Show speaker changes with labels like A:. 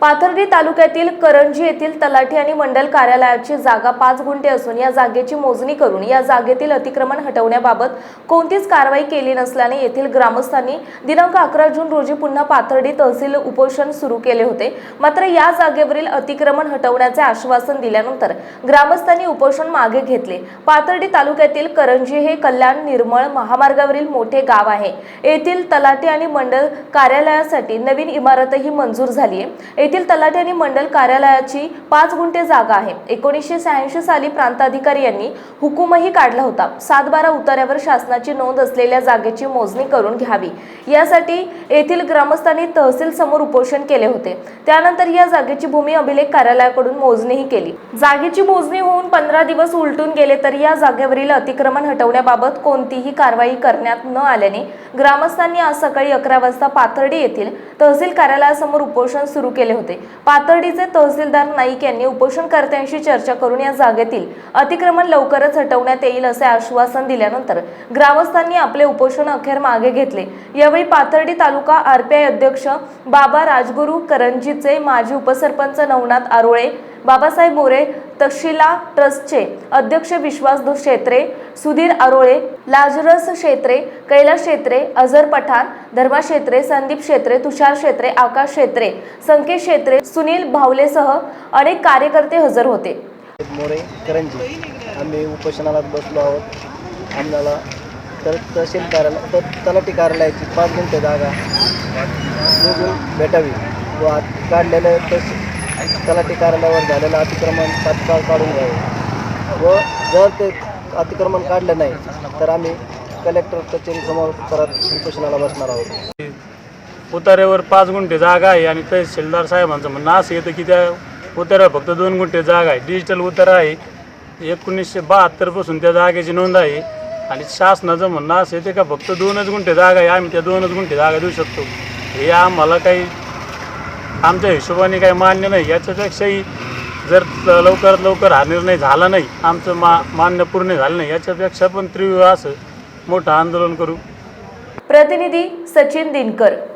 A: पाथर्डी तालुक्यातील करंजी येथील तलाठी आणि मंडल कार्यालयाची जागा पाच गुंठे असून या जागेची मोजणी करून या जागेतील अतिक्रमण हटवण्याबाबत कोणतीच कारवाई केली नसल्याने येथील ग्रामस्थांनी दिनांक अकरा जून रोजी पुन्हा पाथर्डी तहसील उपोषण सुरू केले होते. मात्र या जागेवरील अतिक्रमण हटवण्याचे आश्वासन दिल्यानंतर ग्रामस्थांनी उपोषण मागे घेतले. पाथर्डी तालुक्यातील करंजी हे कल्याण निर्मळ महामार्गावरील मोठे गाव आहे. येथील तलाठी आणि मंडल कार्यालयासाठी नवीन इमारतही मंजूर झाली आहे येथील तलाठी आणि मंडल कार्यालयाची पाच गुंठे जागा आहे. एकोणीसशे शहाऐंशी साली प्रांताधिकारी यांनी हुकूमही काढला होता. सात बारा उतार्यावर शासनाची नोंद असलेल्या जागेची मोजणी करून घ्यावी. यासाठी येथील ग्रामस्थांनी तहसील समोर उपोषण केले होते. त्यानंतर या जागेची भूमी अभिलेख कार्यालयाकडून मोजणीही केली. जागेची मोजणी होऊन पंधरा दिवस उलटून गेले तर या जागेवरील अतिक्रमण हटवण्याबाबत कोणतीही कारवाई करण्यात न आल्याने ग्रामस्थांनी आज सकाळी अकरा वाजता पाथर्डी येथील तहसील कार्यालयासमोर उपोषण सुरू केले होते. पाथर्डीचे तहसीलदार नाईक यांनी उपोषणकर्त्यांशी चर्चा करून या जागेतील अतिक्रमण लवकरच हटवण्यात येईल असे आश्वासन दिल्यानंतर ग्रामस्थांनी आपले उपोषण अखेर मागे घेतले. यावेळी पाथर्डी तालुका आरपीआय अध्यक्ष बाबा राजगुरू करंजीचे माजी उपसरपंच नवनाथ आरोळे बाबासाहेब मोरे तक्षशिला ट्रस्टचे अध्यक्ष विश्वास क्षेत्रे सुधीर अरोळे लाजरस क्षेत्रे कैलास क्षेत्रे अझर पठाण धर्मा क्षेत्रे संदीप क्षेत्रे तुषार क्षेत्रे आकाश क्षेत्रे संकेत क्षेत्रे सुनील भावलेसह अनेक कार्यकर्ते हजर होते.
B: मोरे करंजी. आम्ही उपोषणाला बसलो आहोत. आम्हाला तर तहसील कार्यालय तर तलाठी कार्यालयाची पाच गुंठे जागा निघून भेटावी व आत काढलेलं तहसील तलाठी कार्यालयावर झालेलं अतिक्रमण तात्काळ काढून घ्यावे. व जर ते अतिक्रमण काढलं नाही तर आम्ही कलेक्टर कचेरीसमोर परत उपोषणाला बसणार आहोत.
C: उतार्यावर पाच गुंठे जागा आहे आणि तहसीलदार साहेबांचं म्हणणं असं येतं की त्या उतार्यावर फक्त दोन गुंठे जागा आहे. डिजिटल उतारा आहे. एकोणीसशे बहात्तरपासून त्या जागेची नोंद आहे. आणि शासनाचं म्हणणं असं येते का फक्त दोनच गुंठे जागा आहे. आम्ही त्या दोनच गुंठे जागा देऊ शकतो. हे आम्हाला काही आमच्या हिशोबाने काही मान्य नाही. याच्यापेक्षाही जर लवकरात लवकर हा निर्णय झाला नाही आमचं मा मान्य पूर्ण झालं नाही याच्यापेक्षा पण तीव्र असं मोठं आंदोलन करू.
A: प्रतिनिधी सचिन दिनकर.